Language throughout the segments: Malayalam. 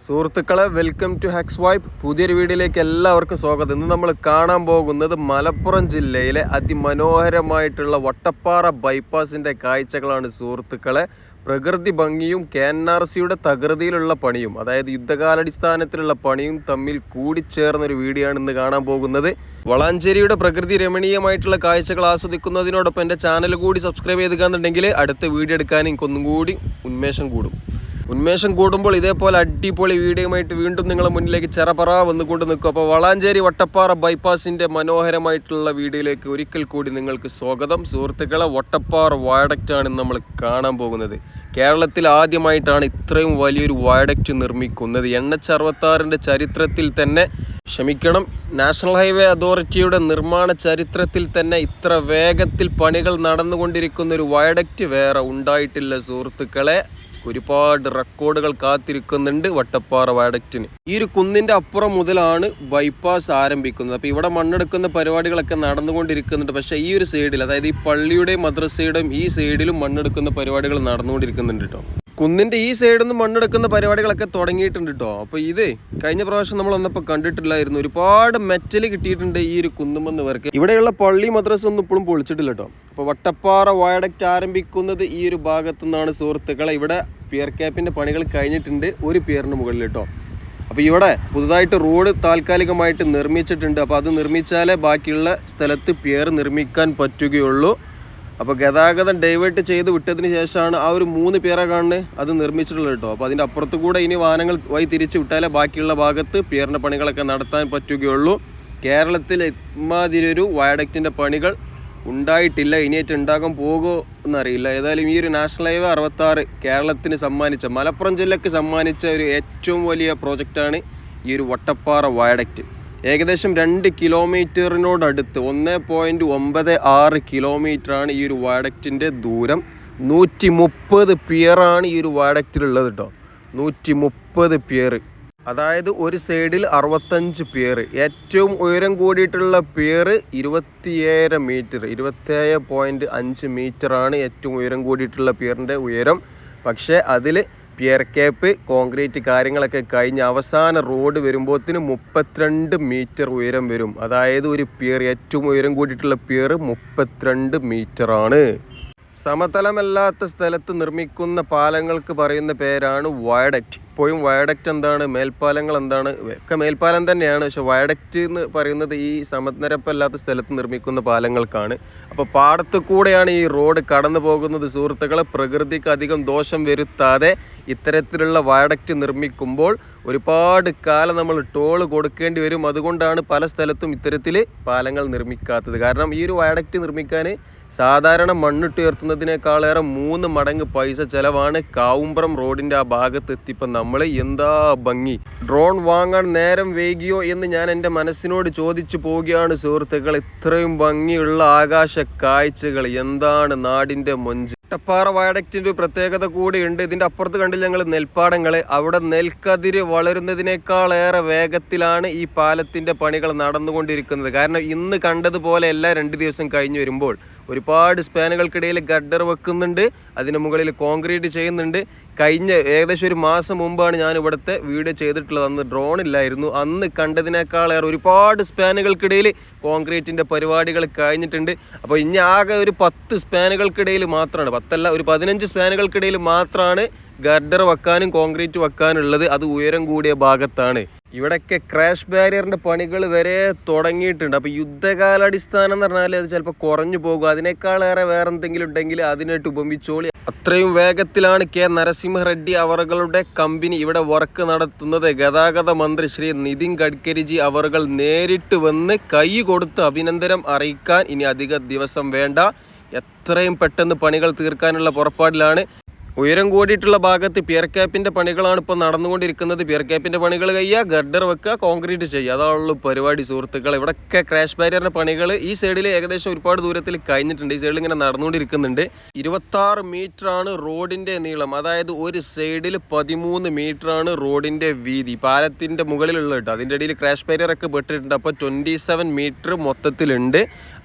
സുഹൃത്തുക്കളെ വെൽക്കം ടു ഹാക്സ് വൈബ് പുതിയൊരു വീഡിയോയിലേക്ക് എല്ലാവർക്കും സ്വാഗതം. ഇന്ന് നമ്മൾ കാണാൻ പോകുന്നത് മലപ്പുറം ജില്ലയിലെ അതിമനോഹരമായിട്ടുള്ള വട്ടപ്പാറ ബൈപ്പാസിന്റെ കാഴ്ചകളാണ് സുഹൃത്തുക്കളെ. പ്രകൃതി ഭംഗിയും കെ എൻ ആർ സിയുടെ തകൃതിയിലുള്ള പണിയും അതായത് യുദ്ധകാലടിസ്ഥാനത്തിലുള്ള പണിയും തമ്മിൽ കൂടിച്ചേർന്നൊരു വീഡിയോ ആണ് ഇന്ന് കാണാൻ പോകുന്നത്. വളാഞ്ചേരിയുടെ പ്രകൃതി രമണീയമായിട്ടുള്ള കാഴ്ചകൾ ആസ്വദിക്കുന്നതിനോടൊപ്പം എന്റെ ചാനൽ കൂടി സബ്സ്ക്രൈബ് ചെയ്തുകയെന്നുണ്ടെങ്കിൽ അടുത്ത വീഡിയോ എടുക്കാൻ എനിക്കൊന്നും കൂടി ഉന്മേഷം കൂടും. ഉന്മേഷം കൂടുമ്പോൾ ഇതേപോലെ അടിപൊളി വീഡിയോയുമായിട്ട് വീണ്ടും നിങ്ങളെ മുന്നിലേക്ക് ചെറപറ വന്നുകൊണ്ട് നിൽക്കും. അപ്പോൾ വളാഞ്ചേരി വട്ടപ്പാറ ബൈപ്പാസിന്റെ മനോഹരമായിട്ടുള്ള വീഡിയോയിലേക്ക് ഒരിക്കൽ കൂടി നിങ്ങൾക്ക് സ്വാഗതം. സുഹൃത്തുക്കളെ വട്ടപ്പാറ വയഡക്റ്റാണ് നമ്മൾ കാണാൻ പോകുന്നത്. കേരളത്തിൽ ആദ്യമായിട്ടാണ് ഇത്രയും വലിയൊരു വയഡക്റ്റ് നിർമ്മിക്കുന്നത്. അറുപത്താറിന്റെ ചരിത്രത്തിൽ തന്നെ ക്ഷമിക്കണം നാഷണൽ ഹൈവേ അതോറിറ്റിയുടെ നിർമ്മാണ ചരിത്രത്തിൽ തന്നെ ഇത്ര വേഗത്തിൽ പണികൾ നടന്നുകൊണ്ടിരിക്കുന്ന ഒരു വയഡക്റ്റ് വേറെ ഉണ്ടായിട്ടില്ല സുഹൃത്തുക്കളെ. ഒരുപാട് റെക്കോർഡുകൾ കാത്തിരിക്കുന്നുണ്ട് വട്ടപ്പാറ വയഡക്റ്റിന്. ഈ ഒരു കുന്നിന്റെ അപ്പുറം മുതലാണ് ബൈപ്പാസ് ആരംഭിക്കുന്നത്. അപ്പോൾ ഇവിടെ മണ്ണെടുക്കുന്ന പരിപാടികളൊക്കെ നടന്നുകൊണ്ടിരിക്കുന്നുണ്ട്. പക്ഷേ ഈ ഒരു സൈഡിൽ അതായത് ഈ പള്ളിയുടെയും മദ്രസയുടെയും ഈ സൈഡിലും മണ്ണെടുക്കുന്ന പരിപാടികൾ നടന്നുകൊണ്ടിരിക്കുന്നുണ്ട് കേട്ടോ. കുന്നിന്റെ ഈ സൈഡിൽ നിന്ന് മണ്ണെടുക്കുന്ന പരിപാടികളൊക്കെ തുടങ്ങിയിട്ടുണ്ട് കേട്ടോ അപ്പോൾ ഇത് കഴിഞ്ഞ പ്രാവശ്യം നമ്മൾ വന്നപ്പോൾ കണ്ടിട്ടില്ലായിരുന്നു. ഒരുപാട് മെറ്റൽ കിട്ടിയിട്ടുണ്ട് ഈ ഒരു കുന്നുമെന്ന് വർക്ക് ഇവിടെയുള്ള പള്ളി മദ്രസ ഒന്നും ഇപ്പോഴും പൊളിച്ചിട്ടില്ല കേട്ടോ അപ്പോൾ വട്ടപ്പാറ വയഡക്റ്റ് ആരംഭിക്കുന്നത് ഈ ഒരു ഭാഗത്തു നിന്നാണ് സുഹൃത്തുക്കളെ. ഇവിടെ പിയർ ക്യാപ്പിന്റെ പണികൾ കഴിഞ്ഞിട്ടുണ്ട് ഒരു പിയറിന് മുകളിൽ കേട്ടോ അപ്പോൾ ഇവിടെ പുതുതായിട്ട് റോഡ് താൽക്കാലികമായിട്ട് നിർമ്മിച്ചിട്ടുണ്ട്. അപ്പോൾ അത് നിർമ്മിച്ചാലേ ബാക്കിയുള്ള സ്ഥലത്ത് പിയർ നിർമ്മിക്കാൻ പറ്റുകയുള്ളൂ. അപ്പോൾ ഗതാഗതം ഡൈവേർട്ട് ചെയ്ത് വിട്ടതിന് ശേഷമാണ് ആ ഒരു മൂന്ന് പേരെ കാണുന്നത് അത് നിർമ്മിച്ചിട്ടുള്ളത് കേട്ടോ. അപ്പോൾ അതിന്റെ അപ്പുറത്ത് കൂടെ ഇനി വാഹനങ്ങൾ വഴി തിരിച്ച് വിട്ടാലേ ബാക്കിയുള്ള ഭാഗത്ത് പിയറിന്റെ പണികളൊക്കെ നടത്താൻ പറ്റുകയുള്ളൂ. കേരളത്തിൽ ഇമാതിരി ഒരു വയഡക്റ്റിന്റെ പണികൾ ഉണ്ടായിട്ടില്ല. ഇനിയായിട്ട് ഉണ്ടാകാൻ പോകുമോ എന്നറിയില്ല. ഏതായാലും ഈ ഒരു നാഷണൽ ഹൈവേ അറുപത്താറ് കേരളത്തിന് സമ്മാനിച്ച മലപ്പുറം ജില്ലയ്ക്ക് സമ്മാനിച്ച ഒരു ഏറ്റവും വലിയ പ്രോജക്റ്റാണ് ഈ ഒരു വട്ടപ്പാറ വയഡക്റ്റ് ഏകദേശം രണ്ട് കിലോമീറ്ററിനോടടുത്ത് ഒന്ന് പോയിന്റ് ഒമ്പത് ആറ് കിലോമീറ്ററാണ് ഈ ഒരു വാഡക്റ്റിന്റെ ദൂരം. നൂറ്റി മുപ്പത് പിയറാണ് ഈ ഒരു വാഡക്റ്റിലുള്ളത് കേട്ടോ. നൂറ്റി മുപ്പത് പിയർ അതായത് ഒരു സൈഡിൽ അറുപത്തഞ്ച് പിയർ ഏറ്റവും ഉയരം കൂടിയിട്ടുള്ള പിയർ ഇരുപത്തിയേഴ് മീറ്റർ ഇരുപത്തേഴ് പോയിന്റ് അഞ്ച് മീറ്ററാണ് ഏറ്റവും ഉയരം കൂടിയിട്ടുള്ള പിയറിന്റെ ഉയരം. പക്ഷേ അതിൽ പിയർ കേപ്പ് കോൺക്രീറ്റ് കാര്യങ്ങളൊക്കെ കഴിഞ്ഞ് അവസാന റോഡ് വരുമ്പോഴത്തിന് മുപ്പത്തിരണ്ട് മീറ്റർ ഉയരം വരും. അതായത് ഒരു പിയർ ഏറ്റവും ഉയരം കൂടിയിട്ടുള്ള പിയർ മുപ്പത്തിരണ്ട് മീറ്ററാണ് സമതലമല്ലാത്ത സ്ഥലത്ത് നിർമ്മിക്കുന്ന പാലങ്ങൾക്ക് പറയുന്ന പേരാണ് വയഡക്റ്റ് ഇപ്പോഴും വയഡക്റ്റ് എന്താണ് മേൽപ്പാലങ്ങൾ എന്താണ് ഒക്കെ മേൽപ്പാലം തന്നെയാണ്. പക്ഷെ വയഡക്റ്റ് എന്ന് പറയുന്നത് ഈ സമനിരപ്പല്ലാത്ത സ്ഥലത്ത് നിർമ്മിക്കുന്ന പാലങ്ങൾക്കാണ്. അപ്പോൾ പാടത്ത് കൂടെയാണ് ഈ റോഡ് കടന്നു പോകുന്നത്. സുഹൃത്തുക്കളെ പ്രകൃതിക്ക് അധികം ദോഷം വരുത്താതെ ഇത്തരത്തിലുള്ള വയഡക്റ്റ് നിർമ്മിക്കുമ്പോൾ ഒരുപാട് കാലം നമ്മൾ ടോൾ കൊടുക്കേണ്ടി വരും. അതുകൊണ്ടാണ് പല സ്ഥലത്തും ഇത്തരത്തിൽ പാലങ്ങൾ നിർമ്മിക്കാത്തത്. കാരണം ഈ ഒരു വയഡക്റ്റ് നിർമ്മിക്കാൻ സാധാരണ മണ്ണിട്ട് ഉയർത്തുന്നതിനേക്കാളേറെ മൂന്ന് മടങ്ങ് പൈസ ചിലവാണ് കാവുംപുറം റോഡിന്റെ ആ ഭാഗത്ത് എത്തിയപ്പോൾ നമ്മൾ എന്താ ഭംഗി? ഡ്രോൺ വാങ്ങാൻ നേരം വൈകിയോ എന്ന് ഞാൻ എന്റെ മനസ്സിനോട് ചോദിച്ചു പോവുകയാണ് സുഹൃത്തുക്കൾ ഇത്രയും ഭംഗിയുള്ള ആകാശ കാഴ്ചകൾ എന്താണ് നാടിന്റെ മൊഞ്ച്? ടപ്പാറ വയഡക്റ്റിന്റെ ഒരു പ്രത്യേകത കൂടിയുണ്ട് ഇതിന്റെ അപ്പുറത്ത് കണ്ടില്ല ഞങ്ങൾ നെൽപ്പാടങ്ങൾ അവിടെ നെൽക്കതിര് വളരുന്നതിനേക്കാളേറെ വേഗത്തിലാണ് ഈ പാലത്തിന്റെ പണികൾ നടന്നുകൊണ്ടിരിക്കുന്നത്. കാരണം ഇന്ന് കണ്ടതുപോലെ എല്ലാ രണ്ട് ദിവസം കഴിഞ്ഞു വരുമ്പോൾ ഒരുപാട് സ്പാനുകൾക്കിടയിൽ ഗഡർ വെക്കുന്നുണ്ട്. അതിന് മുകളിൽ കോൺക്രീറ്റ് ചെയ്യുന്നുണ്ട്. കഴിഞ്ഞ ഏകദേശം ഒരു മാസം മുമ്പാണ് ഞാൻ ഇവിടുത്തെ വീഡിയോ ചെയ്തിട്ടുള്ളത്. അന്ന് ഡ്രോൺ ഇല്ലായിരുന്നു. അന്ന് കണ്ടതിനേക്കാളേറെ ഒരുപാട് സ്പാനുകൾക്കിടയിൽ കോൺക്രീറ്റിന്റെ പരിപാടികൾ കഴിഞ്ഞിട്ടുണ്ട്. അപ്പോൾ ഇനി ആകെ ഒരു പത്ത് സ്പാനുകൾക്കിടയിൽ മാത്രമാണ്. പത്തല്ല ഒരു പതിനഞ്ച് സ്പാനുകൾക്കിടയിൽ മാത്രമാണ് ഗർഡർ വെക്കാനും കോൺക്രീറ്റ് വെക്കാനുള്ളത് അത് ഉയരം കൂടിയ ഭാഗത്താണ്. ഇവിടെയൊക്കെ ക്രാഷ് ബാരിയറിന്റെ പണികൾ വരെ തുടങ്ങിയിട്ടുണ്ട്. അപ്പോൾ യുദ്ധകാലാടിസ്ഥാനം എന്ന് പറഞ്ഞാൽ അത് ചിലപ്പോൾ കുറഞ്ഞു പോകും. അതിനേക്കാളേറെ വേറെ എന്തെങ്കിലും ഉണ്ടെങ്കിൽ അതിനായിട്ട് ഉപമിച്ചോളി. അത്രയും വേഗത്തിലാണ് കെ നരസിംഹ റെഡ്ഡി അവറുകളുടെ കമ്പനി ഇവിടെ വർക്ക് നടത്തുന്നത്. ഗതാഗത മന്ത്രി ശ്രീ നിതിൻ ഗഡ്കരിജി അവറുകൾ നേരിട്ട് വന്ന് കൈ കൊടുത്ത് അഭിനന്ദനം അറിയിക്കാൻ ഇനി അധിക ദിവസം വേണ്ട. എത്രയും പെട്ടെന്ന് പണികൾ തീർക്കാനുള്ള പുറപ്പാടിലാണ് ഉയരം കൂടിയിട്ടുള്ള ഭാഗത്ത് പിയർ ക്യാപ്പിന്റെ പണികളാണ് ഇപ്പോൾ നടന്നുകൊണ്ടിരിക്കുന്നത്. പിയർ ക്യാപ്പിന്റെ പണികൾ കഴിയുക ഗഡർ വെക്കുക കോൺക്രീറ്റ് ചെയ്യുക. അതാണുള്ള പരിപാടി സുഹൃത്തുക്കൾ ഇവിടെയൊക്കെ ക്രാഷ് ബാരിയറിന്റെ പണികൾ ഈ സൈഡിൽ ഏകദേശം ഒരുപാട് ദൂരത്തിൽ കഴിഞ്ഞിട്ടുണ്ട്. ഈ സൈഡിൽ ഇങ്ങനെ നടന്നുകൊണ്ടിരിക്കുന്നുണ്ട്. ഇരുപത്താറ് ആണ് റോഡിന്റെ നീളം. അതായത് ഒരു സൈഡിൽ പതിമൂന്ന് ആണ് റോഡിന്റെ വീതി. പാലത്തിന്റെ മുകളിലുള്ള കേട്ടോ അതിന്റെ ഇടയിൽ ക്രാഷ് ബാരിയർ ഒക്കെ പെട്ടിട്ടുണ്ട്. അപ്പോൾ ട്വന്റി സെവൻ മീറ്റർ മൊത്തത്തിലുണ്ട്.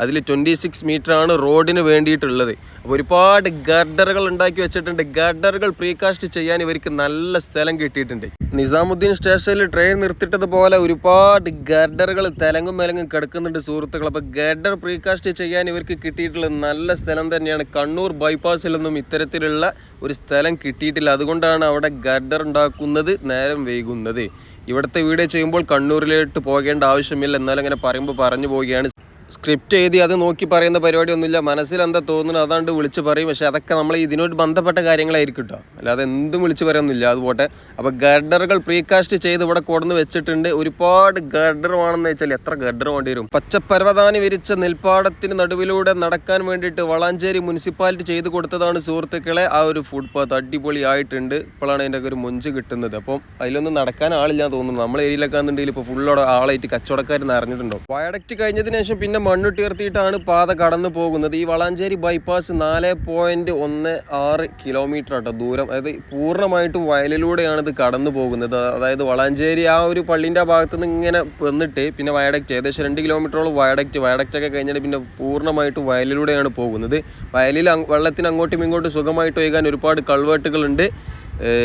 അതിൽ ട്വന്റി സിക്സ് ആണ് റോഡിന് വേണ്ടിയിട്ടുള്ളത്. അപ്പോൾ ഒരുപാട് ഗർഡറുകൾ ഉണ്ടാക്കി വെച്ചിട്ടുണ്ട്. ഗഡറുകൾ പ്രീകാസ്റ്റ് ചെയ്യാൻ ഇവർക്ക് നല്ല സ്ഥലം കിട്ടിയിട്ടുണ്ട്. നിസാമുദ്ദീൻ സ്റ്റേഷനിൽ ട്രെയിൻ നിർത്തിയിട്ടതുപോലെ ഒരുപാട് ഗഡറുകൾ തെലങ്കും മെലങ്ങും കിടക്കുന്നുണ്ട് സുഹൃത്തുക്കൾ. അപ്പോൾ ഗഡർ പ്രീകാസ്റ്റ് ചെയ്യാൻ ഇവർക്ക് കിട്ടിയിട്ടുള്ള നല്ല സ്ഥലം തന്നെയാണ് കണ്ണൂർ ബൈപ്പാസിലൊന്നും ഇത്തരത്തിലുള്ള ഒരു സ്ഥലം കിട്ടിയിട്ടില്ല. അതുകൊണ്ടാണ് അവിടെ ഗഡർ ഉണ്ടാക്കുന്നത് നേരം വൈകുന്നത്. ഇവിടുത്തെ വീഡിയോ ചെയ്യുമ്പോൾ കണ്ണൂരിലോട്ട് പോകേണ്ട ആവശ്യമില്ല. എന്നാലും അങ്ങനെ പറയുമ്പോൾ പറഞ്ഞു പോവുകയാണ് സ്ക്രിപ്റ്റ് എഴുതി അത് നോക്കി പറയുന്ന പരിപാടിയൊന്നുമില്ല. മനസ്സിൽ എന്താ തോന്നുന്നു അതാണ്ട് വിളിച്ച് പറയും. പക്ഷെ അതൊക്കെ നമ്മൾ ഇതിനോട് ബന്ധപ്പെട്ട കാര്യങ്ങളായിരിക്കും കേട്ടോ അല്ലാതെ എന്തും വിളിച്ച് പറയുന്നില്ല. അതുപോട്ടെ അപ്പോൾ ഗഡറുകൾ പ്രീകാസ്റ്റ് ചെയ്ത് ഇവിടെ കൊടുന്ന് വെച്ചിട്ടുണ്ട്. ഒരുപാട് ഗഡർ വേണമെന്ന് വെച്ചാൽ എത്ര ഗഡർ വേണ്ടി വരും. പച്ചപ്പരവതാനി വിരിച്ച നെൽപ്പാടത്തിന് നടുവിലൂടെ നടക്കാൻ വേണ്ടിയിട്ട് വളാഞ്ചേരി മുനിസിപ്പാലിറ്റി ചെയ്ത് കൊടുത്തതാണ് സുഹൃത്തുക്കളെ. ആ ഒരു ഫുഡ് പാത്ത് അടിപൊളിയായിട്ടുണ്ട്. ഇപ്പോഴാണ് അതിന്റെ ഒക്കെ ഒരു മുഞ്ച് കിട്ടുന്നത്. അപ്പം അതിലൊന്നും നടക്കാൻ ആളില്ല തോന്നുന്നു. നമ്മളെ ഏരിയയിലൊക്കെ ആണെന്നുണ്ടെങ്കിൽ ഇപ്പോൾ ഫുള്ളോടെ ആളായിട്ട് കച്ചവടക്കാർ നിറഞ്ഞിട്ടുണ്ടോ വയഡക്റ്റ് കഴിഞ്ഞതിന് ശേഷം പിന്നെ മണ്ണുട്ടിർത്തിയിട്ടാണ് പാത കടന്നു പോകുന്നത്. ഈ വളാഞ്ചേരി ബൈപ്പാസ് നാല് പോയിന്റ് ഒന്ന് ആറ് കിലോമീറ്റർ ആട്ടോ ദൂരം. അതായത് പൂർണമായിട്ടും വയലിലൂടെയാണ് ഇത് കടന്നു പോകുന്നത്. അതായത് വളാഞ്ചേരി ആ ഒരു പള്ളിന്റെ ഭാഗത്ത് നിന്ന് ഇങ്ങനെ വന്നിട്ട് പിന്നെ വയഡക്റ്റ് ഏകദേശം രണ്ട് കിലോമീറ്ററോളം വയഡക്റ്റ് വയഡക്റ്റ് ഒക്കെ കഴിഞ്ഞിട്ട് പിന്നെ പൂർണമായിട്ടും വയലിലൂടെയാണ് പോകുന്നത്. വയലിൽ വെള്ളത്തിന് അങ്ങോട്ടും ഇങ്ങോട്ടും സുഖമായിട്ട് ഒഴുകാൻ ഒരുപാട് കൾവേട്ടുകളുണ്ട്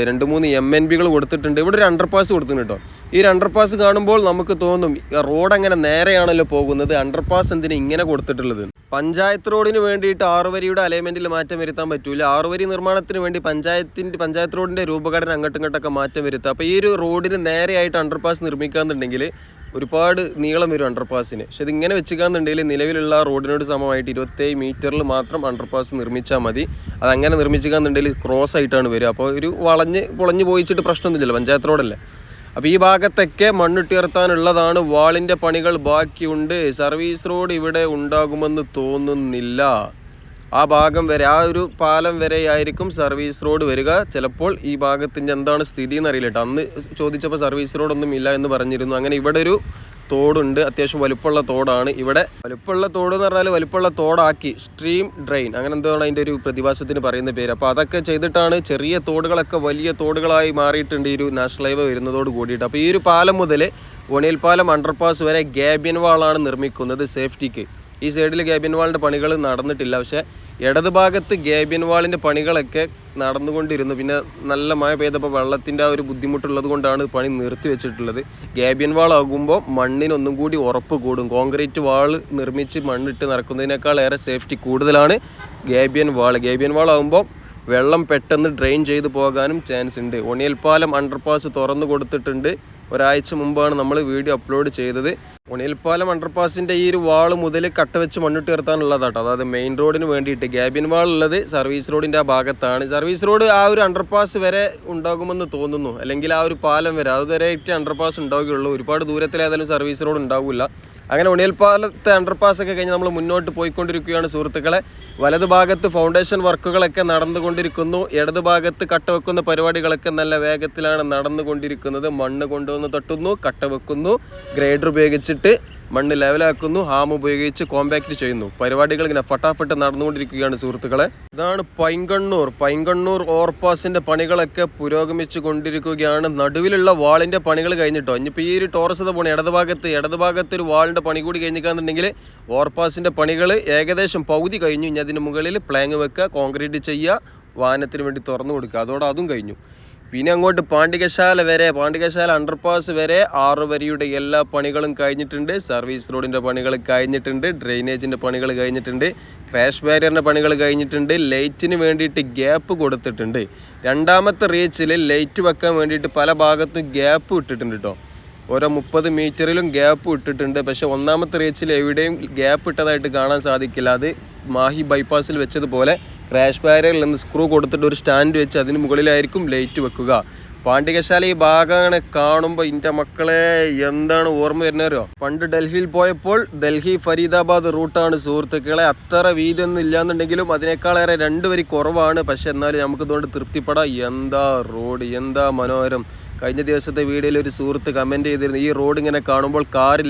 രണ്ട് മൂന്ന് എം എൻ ബികൾ കൊടുത്തിട്ടുണ്ട്. ഇവിടെ ഒരു അണ്ടർപാസ് കൊടുത്തിട്ടുണ്ട് കേട്ടോ ഈ ഒരു അണ്ടർപാസ് കാണുമ്പോൾ നമുക്ക് തോന്നും റോഡ് അങ്ങനെ നേരെയാണല്ലോ പോകുന്നത്? അണ്ടർപാസ് എന്തിനാ ഇങ്ങനെ കൊടുത്തിട്ടുള്ളത്? പഞ്ചായത്ത് റോഡിന് വേണ്ടിയിട്ട് ആറുവരിയുടെ അലൈൻമെന്റിൽ മാറ്റം വരുത്താൻ പറ്റൂല. ആറുവരി നിർമ്മാണത്തിന് വേണ്ടി പഞ്ചായത്തിന്റെ പഞ്ചായത്ത് റോഡിന്റെ രൂപഘടന അങ്ങോട്ടും ഇങ്ങോട്ടൊക്കെ മാറ്റം വരുത്തുക. അപ്പോൾ ഈ ഒരു റോഡിന് നേരെയായിട്ട് അണ്ടർപാസ് നിർമ്മിക്കാന്നുണ്ടെങ്കിൽ ഒരുപാട് നീളം വരും അണ്ടർപാസിന് പക്ഷെ ഇതിങ്ങനെ വെച്ചിക്കാന്നുണ്ടെങ്കിൽ നിലവിലുള്ള റോഡിനോട് സമമായിട്ട് ഇരുപത്തേഴ് മീറ്ററിൽ മാത്രം അണ്ടർപാസ് നിർമ്മിച്ചാൽ മതി. അതങ്ങനെ നിർമ്മിച്ചിക്കാന്നുണ്ടെങ്കിൽ ക്രോസ് ആയിട്ടാണ് വരിക. അപ്പോൾ ഒരു വളഞ്ഞ് പൊളഞ്ഞ് പോയിച്ചിട്ട് പ്രശ്നമൊന്നുമില്ല പഞ്ചായത്ത് റോഡല്ലേ. അപ്പോൾ ഈ ഭാഗത്തൊക്കെ മണ്ണിട്ടുയർത്താനുള്ളതാണ് വാളിന്റെ പണികൾ ബാക്കിയുണ്ട്. സർവീസ് റോഡ് ഇവിടെ ഉണ്ടാകുമെന്ന് തോന്നുന്നില്ല. ആ ഭാഗം വരെ ആ ഒരു പാലം വരെയായിരിക്കും സർവീസ് റോഡ് വരിക. ചിലപ്പോൾ ഈ ഭാഗത്തിന്റെ എന്താണ് സ്ഥിതി എന്നറിയില്ല കേട്ടോ അന്ന് ചോദിച്ചപ്പോൾ സർവീസ് റോഡൊന്നും ഇല്ല എന്ന് പറഞ്ഞിരുന്നു. അങ്ങനെ ഇവിടെ ഒരു തോടുണ്ട്. അത്യാവശ്യം വലുപ്പമുള്ള തോടാണ് ഇവിടെ. വലുപ്പമുള്ള തോട് എന്ന് പറഞ്ഞാൽ വലുപ്പമുള്ള തോടാക്കി സ്ട്രീം ഡ്രെയിൻ അങ്ങനെ എന്താണ് അതിന്റെ ഒരു പ്രതിഭാസത്തിന് പറയുന്ന പേര്. അപ്പോൾ അതൊക്കെ ചെയ്തിട്ടാണ് ചെറിയ തോടുകളൊക്കെ വലിയ തോടുകളായി മാറിയിട്ടുണ്ട് ഈ ഒരു നാഷണൽ ഹൈവേ വരുന്നതോട് കൂടിയിട്ട്. അപ്പോൾ ഈ ഒരു പാലം മുതൽ ഒണിയൽ പാലം അണ്ടർപാസ് വരെ ഗ്യാബിയൻ വാളാണ് നിർമ്മിക്കുന്നത് സേഫ്റ്റിക്ക് ഈ സൈഡിൽ ഗ്യാബിയൻ വാളിന്റെ പണികൾ നടന്നിട്ടില്ല. പക്ഷേ ഇടത് ഭാഗത്ത് ഗേബിയൻ വാളിന്റെ പണികളൊക്കെ നടന്നുകൊണ്ടിരുന്നു. പിന്നെ നല്ല മഴ പെയ്തപ്പോൾ വെള്ളത്തിന്റെ ആ ഒരു ബുദ്ധിമുട്ടുള്ളത് കൊണ്ടാണ് പണി നിർത്തി വെച്ചിട്ടുള്ളത്. ഗേബിയൻ വാളാകുമ്പോൾ മണ്ണിനൊന്നും കൂടി ഉറപ്പ് കൂടും. കോൺക്രീറ്റ് വാൾ നിർമ്മിച്ച് മണ്ണിട്ട് നടക്കുന്നതിനേക്കാൾ ഏറെ സേഫ്റ്റി കൂടുതലാണ് ഗേബിയൻ വാൾ. ഗേബിയൻ വാളാകുമ്പോൾ വെള്ളം പെട്ടെന്ന് ഡ്രെയിൻ ചെയ്തു പോകാനും ചാൻസ് ഉണ്ട്. ഒണിയൽപ്പാലം പാലം അണ്ടർപാസ് തുറന്നു കൊടുത്തിട്ടുണ്ട്. ഒരാഴ്ച മുമ്പാണ് നമ്മൾ വീഡിയോ അപ്ലോഡ് ചെയ്തത്. ഒണിയൽപ്പാലം അണ്ടർപാസിന്റെ ഈ ഒരു വാൾ മുതൽ കട്ട വെച്ച് മണ്ണിട്ട് ഉയർത്താനുള്ളതാട്ടോ. അതായത് മെയിൻ റോഡിന് വേണ്ടിയിട്ട്. ഗ്യാബിൻ വാൾ ഉള്ളത് സർവീസ് റോഡിന്റെ ആ ഭാഗത്താണ്. സർവീസ് റോഡ് ആ ഒരു അണ്ടർപാസ് വരെ ഉണ്ടാകുമെന്ന് തോന്നുന്നു. അല്ലെങ്കിൽ ആ ഒരു പാലം വരെ. അതുവരെയായിട്ട് അണ്ടർപാസ് ഉണ്ടാവുകയുള്ളൂ. ഒരുപാട് ദൂരത്തിൽ ഏതായാലും സർവീസ് റോഡ് ഉണ്ടാവില്ല അങ്ങനെ ഉണിയൽപ്പാലത്തെ അണ്ടർപാസ് ഒക്കെ കഴിഞ്ഞ് നമ്മൾ മുന്നോട്ട് പോയിക്കൊണ്ടിരിക്കുകയാണ് സുഹൃത്തുക്കളെ. വലത് ഭാഗത്ത് ഫൗണ്ടേഷൻ വർക്കുകളൊക്കെ നടന്നുകൊണ്ടിരിക്കുന്നു. ഇടത് ഭാഗത്ത് കട്ട വെക്കുന്ന പരിപാടികളൊക്കെ നല്ല വേഗത്തിലാണ് നടന്നുകൊണ്ടിരിക്കുന്നത്. മണ്ണ് കൊണ്ടുവന്ന് തട്ടുന്നു കട്ട വെക്കുന്നു. ഗ്രേഡർ ഉപയോഗിച്ചിട്ട് മണ്ണ് ലെവലാക്കുന്നു. ഹാം ഉപയോഗിച്ച് കോമ്പാക്ട് ചെയ്യുന്നു. പരിപാടികൾ ഇങ്ങനെ ഫട്ടാഫട്ട് നടന്നുകൊണ്ടിരിക്കുകയാണ് സുഹൃത്തുക്കളെ. ഇതാണ് പൈങ്കണ്ണൂർ. പൈങ്കണ്ണൂർ ഓവർപാസിന്റെ പണികളൊക്കെ പുരോഗമിച്ചു കൊണ്ടിരിക്കുകയാണ്. നടുവിലുള്ള വാളിന്റെ പണികൾ കഴിഞ്ഞിട്ടോ? ഇനിയിപ്പോൾ ഈ ഒരു ടോറസ് പോണി ഇടതുഭാഗത്ത് ഇടതുഭാഗത്ത് ഇടത് ഒരു വാളിന്റെ പണി കൂടി കഴിഞ്ഞിക്കാന്നുണ്ടെങ്കിൽ ഓവർപാസിന്റെ പണികൾ ഏകദേശം പകുതി കഴിഞ്ഞു. ഇനി അതിന് മുകളിൽ പ്ലാങ് വെക്കുക കോൺക്രീറ്റ് ചെയ്യുക വാഹനത്തിന് വേണ്ടി തുറന്നു കൊടുക്കുക. അതോടെ അതും കഴിഞ്ഞു. പിന്നെ അങ്ങോട്ട് പാണ്ഡികശാല വരെ പാണ്ഡികശാല അണ്ടർപാസ് വരെ ആറ് വരിയുടെ എല്ലാ പണികളും കഴിഞ്ഞിട്ടുണ്ട്. സർവീസ് റോഡിന്റെ പണികൾ കഴിഞ്ഞിട്ടുണ്ട് ഡ്രെയിനേജിന്റെ പണികൾ കഴിഞ്ഞിട്ടുണ്ട് ക്രാഷ് ബാരിയറിന്റെ പണികൾ കഴിഞ്ഞിട്ടുണ്ട്. ലൈറ്റിന് വേണ്ടിയിട്ട് ഗ്യാപ്പ് കൊടുത്തിട്ടുണ്ട്. രണ്ടാമത്തെ റീച്ചിൽ ലൈറ്റ് വെക്കാൻ വേണ്ടിയിട്ട് പല ഭാഗത്തും ഗ്യാപ്പ് ഇട്ടിട്ടുണ്ട് കേട്ടോ ഓരോ മുപ്പത് മീറ്ററിലും ഗ്യാപ്പ് ഇട്ടിട്ടുണ്ട്. പക്ഷെ ഒന്നാമത്തെ റീച്ചിൽ എവിടെയും ഗ്യാപ്പ് ഇട്ടതായിട്ട് കാണാൻ സാധിക്കില്ല. അത് മാഹി ബൈപ്പാസിൽ വെച്ചതുപോലെ ക്രാഷ് ബാരിയറിൽ നിന്ന് സ്ക്രൂ കൊടുത്തിട്ട് ഒരു സ്റ്റാൻഡ് വെച്ച് അതിന് മുകളിലായിരിക്കും ലൈറ്റ് വെക്കുക. പാണ്ഡികശാല ഈ ഭാഗമാണ് കാണുമ്പോൾ എന്റെ മക്കളെ എന്താണ് ഓർമ്മ വരുന്നവരോ പണ്ട് ഡൽഹിയിൽ പോയപ്പോൾ ഡൽഹി ഫരീദാബാദ് റൂട്ടാണ് സുഹൃത്തുക്കളെ. അത്ര വീതിയൊന്നും ഇല്ലാന്നുണ്ടെങ്കിലും അതിനേക്കാളേറെ രണ്ട് വരി കുറവാണ്. പക്ഷെ എന്നാലും നമുക്ക് ഇതുകൊണ്ട് തൃപ്തിപ്പെടാം. എന്താ റോഡ് എന്താ മനോഹരം? കഴിഞ്ഞ ദിവസത്തെ വീഡിയോയിൽ ഒരു സുഹൃത്ത് കമന്റ് ചെയ്തിരുന്നു. ഈ റോഡ് ഇങ്ങനെ കാണുമ്പോൾ കാർ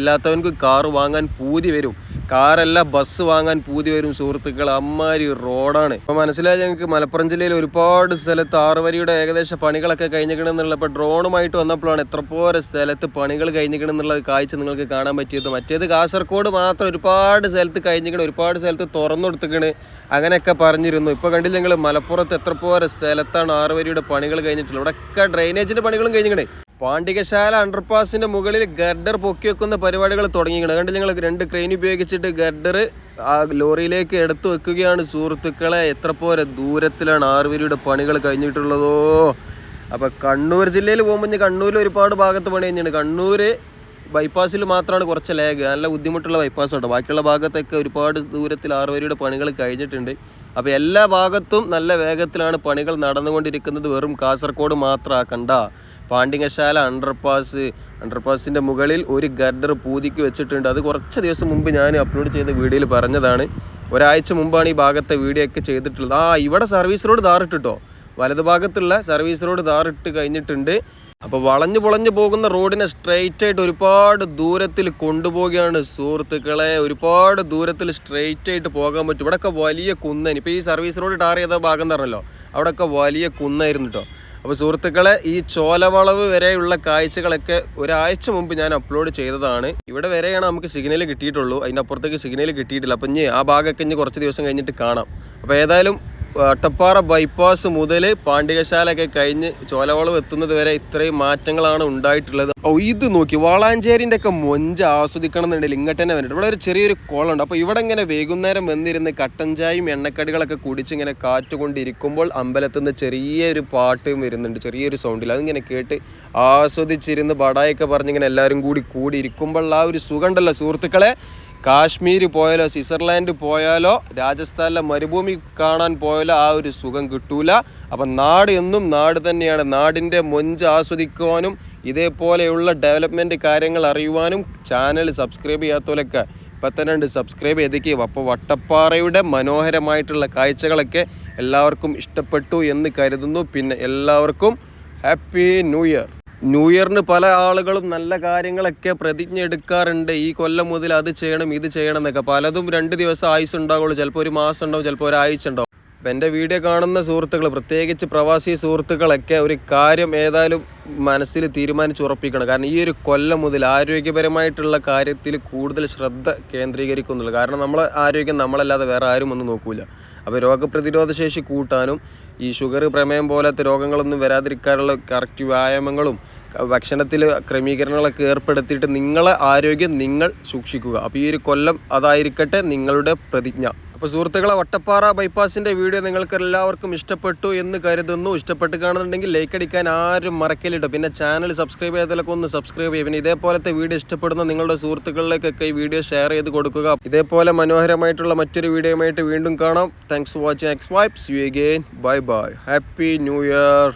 കാറ് വാങ്ങാൻ പൂതി വരും. കാറല്ല ബസ് വാങ്ങാൻ പൂതി വരും സുഹൃത്തുക്കൾ. അമ്മാരി റോഡാണ്. ഇപ്പൊ മനസ്സിലായി ഞങ്ങൾക്ക് മലപ്പുറം ജില്ലയിൽ ഒരുപാട് സ്ഥലത്ത് ആറുവരിയുടെ ഏകദേശം പണികളൊക്കെ കഴിഞ്ഞിക്കണമെന്നുള്ള ഇപ്പൊ ഡ്രോണുമായിട്ട് വന്നപ്പോഴാണ് എത്ര പോലെ സ്ഥലത്ത് പണികൾ കഴിഞ്ഞിക്കണമെന്നുള്ള കാഴ്ച നിങ്ങൾക്ക് കാണാൻ പറ്റിയത്. മറ്റേത് കാസർഗോഡ് മാത്രം ഒരുപാട് സ്ഥലത്ത് കഴിഞ്ഞിരിക്കണം ഒരുപാട് സ്ഥലത്ത് തുറന്നു കൊടുത്തിക്കണ് അങ്ങനെയൊക്കെ പറഞ്ഞിരുന്നു. ഇപ്പൊ കണ്ടില്ല ഞങ്ങൾ മലപ്പുറത്ത് എത്ര പോലെ സ്ഥലത്താണ് ആറുവരിയുടെ പണികൾ കഴിഞ്ഞിട്ടുള്ളത്. ഇവിടെയൊക്കെ ഡ്രൈനേജിന്റെ പണികളും കഴിഞ്ഞിക്കണേ പാണ്ഡികശാല അണ്ടർപാസിന്റെ മുകളിൽ ഗർഡർ പൊക്കി വെക്കുന്ന പരിപാടികൾ തുടങ്ങിയാണ് കണ്ട് ഞങ്ങൾ രണ്ട് ക്രെയിൻ ഉപയോഗിച്ചിട്ട് ഗർഡർ ആ ലോറിയിലേക്ക് എടുത്തു വെക്കുകയാണ് സുഹൃത്തുക്കളെ. എത്ര പോരെ ദൂരത്തിലാണ് ആറുവരിയുടെ പണികൾ കഴിഞ്ഞിട്ടുള്ളതോ? അപ്പോൾ കണ്ണൂർ ജില്ലയിൽ പോകുമ്പോൾ കണ്ണൂരിൽ ഒരുപാട് ഭാഗത്ത് പണി കഴിഞ്ഞിട്ടുണ്ട്. കണ്ണൂർ ബൈപ്പാസിൽ മാത്രമാണ് കുറച്ച് ലേഗ് നല്ല ബുദ്ധിമുട്ടുള്ള ബൈപ്പാസ് കേട്ടോ. ബാക്കിയുള്ള ഭാഗത്തൊക്കെ ഒരുപാട് ദൂരത്തിൽ ആറുവരിയുടെ പണികൾ കഴിഞ്ഞിട്ടുണ്ട്. അപ്പോൾ എല്ലാ ഭാഗത്തും നല്ല വേഗത്തിലാണ് പണികൾ നടന്നുകൊണ്ടിരിക്കുന്നത്. വെറും കാസർഗോഡ് മാത്രമാക്കണ്ട പാണ്ടിങ്ങശാല അണ്ടർപാസ് അണ്ടർപാസിന്റെ മുകളിൽ ഒരു ഗർഡർ പൂതിക്ക് വെച്ചിട്ടുണ്ട്. അത് കുറച്ച് ദിവസം മുമ്പ് ഞാൻ അപ്ലോഡ് ചെയ്ത വീഡിയോയിൽ പറഞ്ഞതാണ്. ഒരാഴ്ച മുമ്പാണ് ഈ ഭാഗത്തെ വീഡിയോ ഒക്കെ ചെയ്തിട്ടുള്ളത്. ആ ഇവിടെ സർവീസ് റോഡ് താറിട്ടിട്ടോ വലത് ഭാഗത്തുള്ള സർവീസ് റോഡ് ധാറിട്ട് കഴിഞ്ഞിട്ടുണ്ട്. അപ്പോൾ വളഞ്ഞു പൊളഞ്ഞു പോകുന്ന റോഡിനെ സ്ട്രെയിറ്റ് ആയിട്ട് ഒരുപാട് ദൂരത്തിൽ കൊണ്ടുപോവുകയാണ് സുഹൃത്തുക്കളെ. ഒരുപാട് ദൂരത്തിൽ സ്ട്രെയിറ്റ് ആയിട്ട് പോകാൻ പറ്റും. ഇവിടെയൊക്കെ വലിയ കുന്നൻ. ഇപ്പോൾ ഈ സർവീസ് റോഡ് ടാർ ചെയ്ത ഭാഗം എന്ന് അവിടെയൊക്കെ വലിയ കുന്നായിരുന്നു കേട്ടോ അപ്പോൾ സുഹൃത്തുക്കളെ ഈ ചോലവളവ് വരെയുള്ള കാഴ്ചകളൊക്കെ ഒരാഴ്ച മുമ്പ് ഞാൻ അപ്ലോഡ് ചെയ്തതാണ്. ഇവിടെ വരെയാണ് നമുക്ക് സിഗ്നൽ കിട്ടിയിട്ടുള്ളൂ. അതിന്റെ അപ്പുറത്തേക്ക് സിഗ്നൽ കിട്ടിയിട്ടില്ല. അപ്പം ഇനി ആ ഭാഗമൊക്കെ ഇനി കുറച്ച് ദിവസം കഴിഞ്ഞിട്ട് കാണാം. അപ്പോൾ ഏതായാലും വട്ടപ്പാറ ബൈപ്പാസ് മുതൽ പാണ്ഡികശാലൊക്കെ കഴിഞ്ഞ് ചോലവളവ് എത്തുന്നത് വരെ ഇത്രയും മാറ്റങ്ങളാണ് ഉണ്ടായിട്ടുള്ളത്. ഓ ഇത് നോക്കി വാളാഞ്ചേരിന്റെ ഒക്കെ മൊഞ്ച് ആസ്വദിക്കണം എന്നുണ്ടെങ്കിൽ ഇങ്ങോട്ട് തന്നെ വന്നിട്ട് ഇവിടെ ഒരു ചെറിയൊരു കുളമുണ്ട്. അപ്പോൾ ഇവിടെ ഇങ്ങനെ വൈകുന്നേരം വന്നിരുന്ന് കട്ടൻ ചായയും എണ്ണക്കടികളൊക്കെ കുടിച്ച് ഇങ്ങനെ കാറ്റ് കൊണ്ടിരിക്കുമ്പോൾ അമ്പലത്തിൽ നിന്ന് ചെറിയൊരു പാട്ടും വരുന്നുണ്ട്. ചെറിയൊരു സൗണ്ടിൽ അതിങ്ങനെ കേട്ട് ആസ്വദിച്ചിരുന്ന് ബടായൊക്കെ പറഞ്ഞിങ്ങനെ എല്ലാവരും കൂടി കൂടി ഇരിക്കുമ്പോൾ ആ ഒരു സുഖമുണ്ടല്ലോ സുഹൃത്തുക്കളെ. കാശ്മീർ പോയാലോ സ്വിറ്റ്സർലാൻഡ് പോയാലോ രാജസ്ഥാനിലെ മരുഭൂമി കാണാൻ പോയാലോ ആ ഒരു സുഖം കിട്ടൂല. അപ്പം നാട് എന്നും നാട് തന്നെയാണ്. നാടിന്റെ മൊഞ്ച് ആസ്വദിക്കുവാനും ഇതേപോലെയുള്ള ഡെവലപ്മെന്റ് കാര്യങ്ങൾ അറിയുവാനും ചാനൽ സബ്സ്ക്രൈബ് ചെയ്യാത്തവരൊക്കെ ഉണ്ട് സബ്സ്ക്രൈബ് ചെയ്തേക്കും. അപ്പോൾ വട്ടപ്പാറയുടെ മനോഹരമായിട്ടുള്ള കാഴ്ചകളൊക്കെ എല്ലാവർക്കും ഇഷ്ടപ്പെട്ടു എന്ന് കരുതുന്നു. പിന്നെ എല്ലാവർക്കും ഹാപ്പി ന്യൂ ഇയർ. ന്യൂ ഇയറിന് പല ആളുകളും നല്ല കാര്യങ്ങളൊക്കെ പ്രതിജ്ഞ എടുക്കാറുണ്ട് ഈ കൊല്ലം മുതൽ അത് ചെയ്യണം ഇത് ചെയ്യണം എന്നൊക്കെ. പലതും രണ്ട് ദിവസം ആയുസ് ഉണ്ടാവുള്ളൂ. ചിലപ്പോൾ ഒരു മാസം ഉണ്ടാവും ചിലപ്പോൾ ഒരാഴ്ച ഉണ്ടാവും. അപ്പം എന്റെ വീഡിയോ കാണുന്ന സുഹൃത്തുക്കൾ പ്രത്യേകിച്ച് പ്രവാസി സുഹൃത്തുക്കളൊക്കെ ഒരു കാര്യം ഏതായാലും മനസ്സിൽ തീരുമാനിച്ചുറപ്പിക്കണം കാരണം ഈ ഒരു കൊല്ലം മുതൽ ആരോഗ്യപരമായിട്ടുള്ള കാര്യത്തിൽ കൂടുതൽ ശ്രദ്ധ കേന്ദ്രീകരിക്കുന്നുള്ളൂ. കാരണം നമ്മളെ ആരോഗ്യം നമ്മളല്ലാതെ വേറെ ആരും ഒന്നും നോക്കൂല. അപ്പോൾ രോഗപ്രതിരോധ ശേഷി കൂട്ടാനും ഈ ഷുഗർ പ്രമേയം പോലത്തെ രോഗങ്ങളൊന്നും വരാതിരിക്കാനുള്ള കറക്റ്റ് വ്യായാമങ്ങളും ഭക്ഷണത്തിൽ ക്രമീകരണങ്ങളൊക്കെ ഏർപ്പെടുത്തിയിട്ട് നിങ്ങളെ ആരോഗ്യം നിങ്ങൾ സൂക്ഷിക്കുക. അപ്പോൾ ഈ ഒരു കൊല്ലം അതായിരിക്കട്ടെ നിങ്ങളുടെ പ്രതിജ്ഞ. അപ്പോൾ സുഹൃത്തുക്കളെ വട്ടപ്പാറ ബൈപ്പാസിന്റെ വീഡിയോ നിങ്ങൾക്ക് എല്ലാവർക്കും ഇഷ്ടപ്പെട്ടു എന്ന് കരുതുന്നു. ഇഷ്ടപ്പെട്ട് കാണുന്നുണ്ടെങ്കിൽ ലൈക്ക് അടിക്കാൻ ആരും മറക്കലിട്ടോ പിന്നെ ചാനൽ സബ്സ്ക്രൈബ് ചെയ്തതിലൊക്കെ ഒന്ന് സബ്സ്ക്രൈബ് ചെയ്യുക. പിന്നെ ഇതേപോലത്തെ വീഡിയോ ഇഷ്ടപ്പെടുന്ന നിങ്ങളുടെ സുഹൃത്തുക്കളിലേക്കൊക്കെ ഈ വീഡിയോ ഷെയർ ചെയ്ത് കൊടുക്കുക. ഇതേപോലെ മനോഹരമായിട്ടുള്ള മറ്റൊരു വീഡിയോയുമായിട്ട് വീണ്ടും കാണാം. Thanks for watching X vibes you again bye bye happy new year